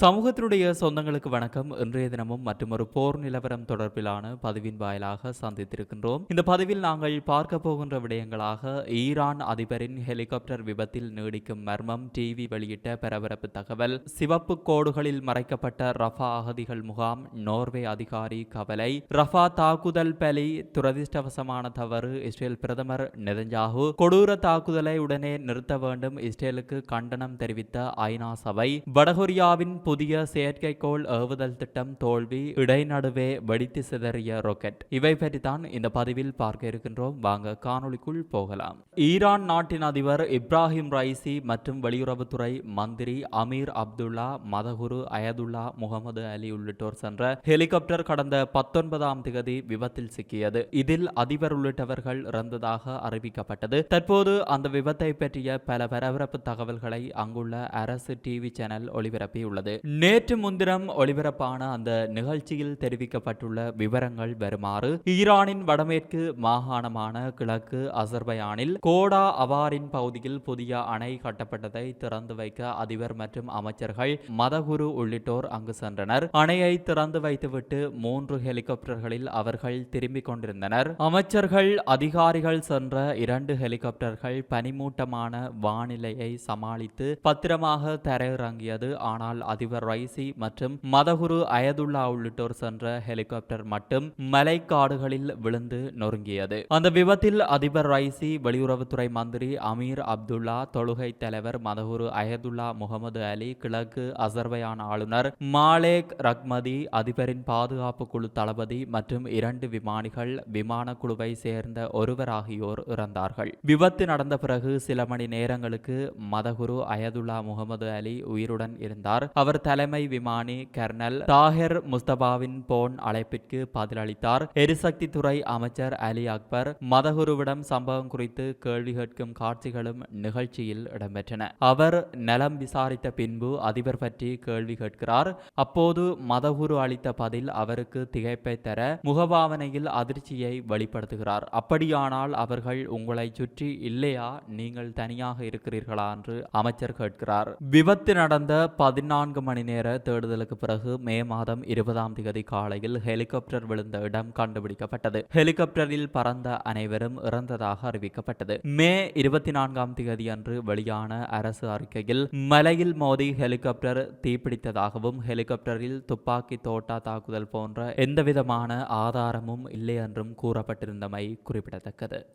சமூகத்தினுடைய சொந்தங்களுக்கு வணக்கம். இன்றைய தினமும் மற்றொரு போர் நிலவரம் தொடர்பிலான பதிவின் வாயிலாக சந்தித்திருக்கின்றோம். இந்த பதிவில் நாங்கள் பார்க்க போகின்ற விடயங்களாக ஈரான் அதிபரின் ஹெலிகாப்டர் விபத்தில் நீடிக்கும் மர்மம் டிவி வெளியிட்ட பரபரப்பு தகவல் சிவப்பு கோடுகளில் மறைக்கப்பட்ட ரஃபா அகதிகள் முகாம் நோர்வே அதிகாரி கவலை ரஃபா தாக்குதல் பலி துரதிருஷ்டவசமான தவறு இஸ்ரேல் பிரதமர் நெதஞ்சாகு கொடூர தாக்குதலை உடனே நிறுத்த வேண்டும் இஸ்ரேலுக்கு கண்டனம் தெரிவித்த ஐநா சபை வடகொரியாவின் புதிய செயற்கைக்கோள் ஏவுதல் திட்டம் தோல்வி இடைநடுவே வெடித்து சிதறிய ராக்கெட் இவை பற்றி தான் இந்த பதிவில் பார்க்க இருக்கின்றோம். வாங்க காணொளிக்குள் போகலாம். ஈரான் நாட்டின் அதிபர் இப்ராஹிம் ரைசி மற்றும் வெளியுறவுத்துறை மந்திரி அமீர் அப்துல்லா மதகுரு அயதுல்லா முகமது அலி உள்ளிட்டோர் சென்ற ஹெலிகாப்டர் கடந்த பத்தொன்பதாம் திகதி விபத்தில் சிக்கியது. இதில் அதிபர் உள்ளிட்டவர்கள் இறந்ததாக அறிவிக்கப்பட்டது. தற்போது அந்த விபத்தை பற்றிய பல பரபரப்பு தகவல்களை அங்குள்ள அரசு டிவி சேனல் ஒளிபரப்பியுள்ளது. நேற்று முன்தினம் ஒளிபரப்பான அந்த நிகழ்ச்சியில் தெரிவிக்கப்பட்டுள்ள விவரங்கள் வருமாறு ஈரானின் வடமேற்கு மாகாணமான கிழக்கு அசர்பயானில் கோடா அவாரின் பகுதியில் புதிய அணை கட்டப்பட்டதை திறந்து வைக்க அதிபர் மற்றும் அமைச்சர்கள் மதகுரு உள்ளிட்டோர் அங்கு சென்றனர். அணையை திறந்து வைத்துவிட்டு மூன்று ஹெலிகாப்டர்களில் அவர்கள் திரும்பிக் கொண்டிருந்தனர். அமைச்சர்கள் அதிகாரிகள் சென்ற இரண்டு ஹெலிகாப்டர்கள் பனிமூட்டமான வானிலையை சமாளித்து பத்திரமாக தரையிறங்கியது. ஆனால் அதிபர் ரைசி மற்றும் மதகுரு அயதுல்லா உள்ளிட்டோர் சென்ற ஹெலிகாப்டர் மட்டும் மலைக்காடுகளில் விழுந்து நொறுங்கியது. அந்த விபத்தில் அதிபர் ரைசி வெளியுறவுத்துறை மந்திரி அமீர் அப்துல்லா தொழுகை தலைவர் மதகுரு அயதுல்லா முகமது அலி கிழக்கு அசர்பயான் ஆளுநர் மாலேக் ரக்மதி அதிபரின் பாதுகாப்பு குழு தளபதி மற்றும் இரண்டு விமானிகள் விமான குழுவை சேர்ந்த ஒருவர் ஆகியோர் இறந்தார்கள். விபத்து நடந்த பிறகு சில மணி நேரங்களுக்கு மதகுரு அயதுல்லா முகமது அலி உயிருடன் இருந்தார். அவர் தலைமை விமானி கர்னல் தாஹிர் முஸ்தபாவின் போன் அழைப்பிற்கு பதிலளித்தார். எரிசக்தி துறை அமைச்சர் அலி அக்பர் மதகுருவிடம் சம்பவம் குறித்து கேள்வி கேட்கும் காட்சிகளும் நிகழ்ச்சியில் இடம்பெற்றன. அவர் நலம் விசாரித்த பின்பு அதிபர் பற்றி கேள்வி கேட்கிறார். அப்போது மதகுரு அளித்த பதில் அவருக்கு திகைப்பை தர முகபாவனையில் அதிர்ச்சியை வெளிப்படுத்துகிறார். அப்படியானால் அவர்கள் உங்களை சுற்றி இல்லையா? நீங்கள் தனியாக இருக்கிறீர்களா? என்று அமைச்சர் கேட்கிறார். விபத்து நடந்த பதினான்கு மணி நேர தேடுதலுக்கு பிறகு மே மாதம் இருபதாம் தேதி காலையில் ஹெலிகாப்டர் விழுந்த இடம் கண்டுபிடிக்கப்பட்டது. ஹெலிகாப்டரில் பறந்த அனைவரும் இறந்ததாக அறிவிக்கப்பட்டது. மே இருபத்தி நான்காம் தேதி அன்று வெளியான அரசு அறிக்கையில் மலையில் மோதி ஹெலிகாப்டர் தீப்பிடித்ததாகவும் ஹெலிகாப்டரில் துப்பாக்கி தோட்டா தாக்குதல் போன்ற எந்தவிதமான ஆதாரமும் இல்லை என்றும் கூறப்பட்டிருந்தமை குறிப்பிடத்தக்கது.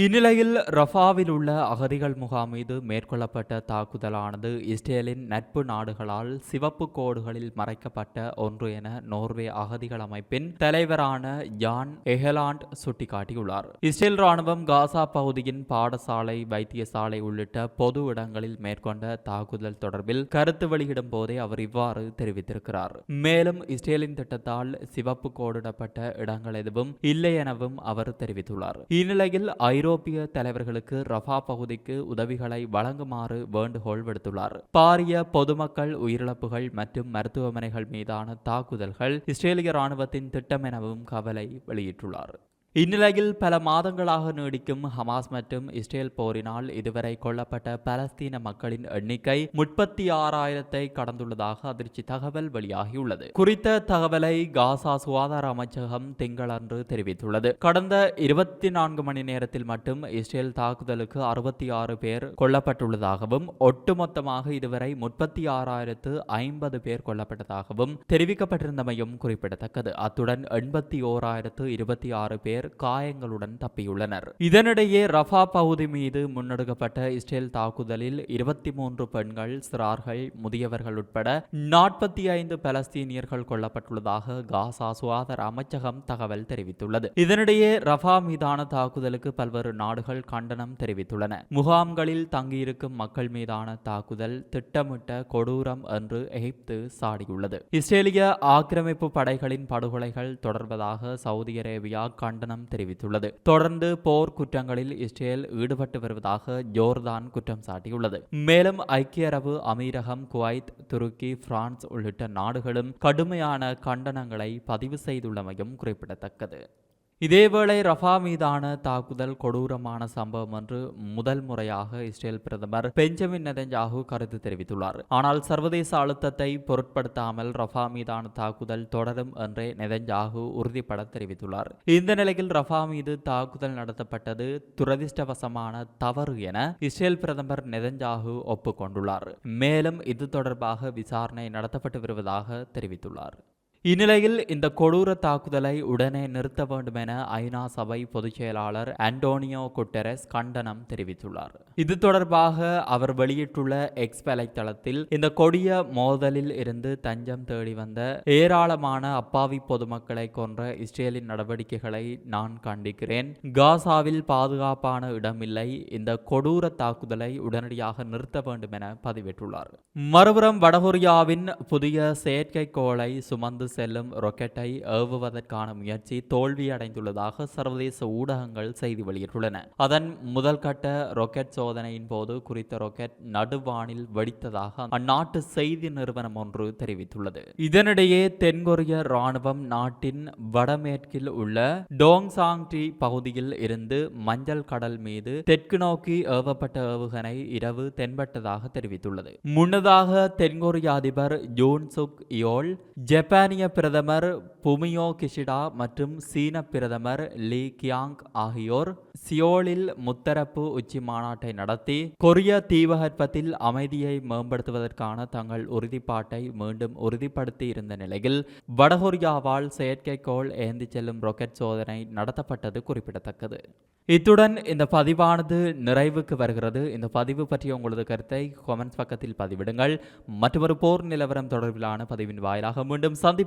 இந்நிலையில் ரஃபாவில் உள்ள அகதிகள் முகாம் மீது மேற்கொள்ளப்பட்ட தாக்குதலானது இஸ்ரேலின் நட்பு நாடுகளால் சிவப்பு கோடுகளில் மறைக்கப்பட்ட ஒன்று என நோர்வே அகதிகள் அமைப்பின் தலைவரான ஜான் எஹலாண்ட் சுட்டிக்காட்டியுள்ளார். இஸ்ரேல் ராணுவம் காசா பகுதியின் பாடசாலை வைத்தியசாலை உள்ளிட்ட பொது இடங்களில் மேற்கொண்ட தாக்குதல் தொடர்பில் கருத்து வெளியிடும் போதே அவர் இவ்வாறு தெரிவித்திருக்கிறார். மேலும் இஸ்ரேலின் திட்டத்தால் சிவப்பு கோடிடப்பட்ட இடங்கள் எதுவும் இல்லை எனவும் அவர் தெரிவித்துள்ளார். இந்நிலையில் ஐரோப்பிய தலைவர்களுக்கு ரஃபா பகுதிக்கு உதவிகளை வழங்குமாறு வேண்டுகோள் விடுத்துள்ளார். பாரிய பொதுமக்கள் உயிரிழப்புகள் மற்றும் மருத்துவமனைகள் மீதான தாக்குதல்கள் இஸ்ரேலிய ராணுவத்தின் திட்டம் எனவும் கவலை வெளியிட்டுள்ளார். இந்நிலையில் பல மாதங்களாக நீடிக்கும் ஹமாஸ் மற்றும் இஸ்ரேல் போரினால் இதுவரை கொல்லப்பட்ட பலஸ்தீன மக்களின் எண்ணிக்கை முப்பத்தி ஆறாயிரத்தை கடந்துள்ளதாக அதிர்ச்சி தகவல் வெளியாகியுள்ளது குறித்த தகவலை காசா சுகாதார அமைச்சகம் திங்களன்று தெரிவித்துள்ளது கடந்த இருபத்தி நான்கு மணி நேரத்தில் மட்டும் இஸ்ரேல் தாக்குதலுக்கு அறுபத்தி ஆறு பேர் கொல்லப்பட்டுள்ளதாகவும் ஒட்டுமொத்தமாக இதுவரை முப்பத்தி ஆறாயிரத்து ஐம்பது பேர் கொல்லப்பட்டதாகவும் தெரிவிக்கப்பட்டிருந்தமையும் குறிப்பிடத்தக்கது அத்துடன் எண்பத்தி ஓராயிரத்து இருபத்தி ஆறு பேர் பேர் காயங்களுடன் தப்பியுள்ளனர். இதனிடையே ரஃபா பகுதி மீது முன்னெடுக்கப்பட்ட இஸ்ரேல் தாக்குதலில் இருபத்தி மூன்று பெண்கள் சிறார்கள் முதியவர்கள் உட்பட நாற்பத்தி ஐந்து பலஸ்தீனியர்கள் கொல்லப்பட்டுள்ளதாக காசா சுகாதார அமைச்சகம் தகவல் தெரிவித்துள்ளது. இதனிடையே ரஃபா மீதான தாக்குதலுக்கு பல்வேறு நாடுகள் கண்டனம் தெரிவித்துள்ளன. முகாம்களில் தங்கியிருக்கும் மக்கள் மீதான தாக்குதல் திட்டமிட்ட கொடூரம் என்று எகிப்து சாடியுள்ளது. இஸ்ரேலிய ஆக்கிரமிப்பு படைகளின் படுகொலைகள் தொடர்வதாக சவுதி அரேபியா கண்டனம் கண்டனம் தெரிவித்துள்ளது. தொடர்ந்து போர் குற்றங்களில் இஸ்ரேல் ஈடுபட்டு வருவதாக ஜோர்தான் குற்றம் சாட்டியுள்ளது. மேலும் ஐக்கிய அரபு அமீரகம் குவைத் துருக்கி பிரான்ஸ் உள்ளிட்ட நாடுகளும் கடுமையான கண்டனங்களை பதிவு செய்துள்ளமையும் குறிப்பிடத்தக்கது. இதேவேளை ரஃபா மீதான தாக்குதல் கொடூரமான சம்பவம் என்று முதல் முறையாக இஸ்ரேல் பிரதமர் பெஞ்சமின் நெதஞ்சாகு கருத்து தெரிவித்துள்ளார். ஆனால் சர்வதேச அழுத்தத்தை பொருட்படுத்தாமல் ரஃபா மீதான தாக்குதல் தொடரும் என்றே நெதஞ்சாகு உறுதிப்பட தெரிவித்துள்ளார். இந்த நிலையில் ரஃபா மீது தாக்குதல் நடத்தப்பட்டது துரதிர்ஷ்டவசமான தவறு என இஸ்ரேல் பிரதமர் நெதஞ்சாகு ஒப்புக்கொண்டுள்ளார். மேலும் இது தொடர்பாக விசாரணை நடத்தப்பட்டு வருவதாக தெரிவித்துள்ளார். இந்நிலையில் இந்த கொடூர தாக்குதலை உடனே நிறுத்த வேண்டும் என ஐநா சபை பொதுச் செயலாளர் அண்டோனியோ குட்டரஸ் கண்டனம் தெரிவித்துள்ளார். இது தொடர்பாக அவர் வெளியிட்டுள்ள எக்ஸ் வலைத்தளத்தில் இந்த கொடிய மோதலில் இருந்து தஞ்சம் தேடி வந்த ஏராளமான அப்பாவி பொதுமக்களை கொன்ற இஸ்ரேலின் நடவடிக்கைகளை நான் கண்டிக்கிறேன். காசாவில் பாதுகாப்பான இடமில்லை. இந்த கொடூர தாக்குதலை உடனடியாக நிறுத்த வேண்டும் என பதிவிட்டுள்ளார். மறுபுறம் வடகொரியாவின் புதிய செயற்கைக்கோளை சுமந்து செல்லும் ராக்கெட்டை ஏவுவதற்கான முயற்சி தோல்வியடைந்துள்ளதாக சர்வதேச ஊடகங்கள் செய்தி வெளியிட்டுள்ளன. அதன் முதல் கட்ட ராக்கெட் சோதனையின் போது குறித்த ராக்கெட் நடுவானில் வெடித்ததாக அந்நாட்டு செய்தி நிறுவனம் ஒன்று தெரிவித்துள்ளது. இதனிடையே தென்கொரிய ராணுவம் நாட்டின் வடமேற்கில் உள்ள டோங்சாங் டி பகுதியில் இருந்து மஞ்சள் கடல் மீது தெற்கு நோக்கி ஏவப்பட்ட ஏவுகணை இரவு தென்பட்டதாக தெரிவித்துள்ளது. முன்னதாக தென்கொரிய அதிபர் ஜூன் சுக் யோல் ஜப்பானிய ஜப்பானிய பிரதமர் புமியோ கிஷிடா மற்றும் சீன பிரதமர் லீ கியாங் ஆகியோர் சியோலில் முத்தரப்பு உச்சி மாநாட்டை நடத்தி கொரிய தீபகற்பத்தில் அமைதியை மேம்படுத்துவதற்கான தங்கள் உறுதிப்பாட்டை மீண்டும் உறுதிப்படுத்தி இருந்த நிலையில் வடகொரியாவால் செயற்கைக்கோள் ஏந்தி செல்லும் ராக்கெட் சோதனை நடத்தப்பட்டது குறிப்பிடத்தக்கது. இத்துடன் இந்த பதிவானது நிறைவுக்கு வருகிறது. இந்த பதிவு பற்றிய உங்களது கருத்தை கொமெண்ட்ஸ் பக்கத்தில் பதிவிடுங்கள். மற்றொரு போர் நிலவரம் தொடர்பிலான பதிவின் வாயிலாக மீண்டும் சந்திப்பு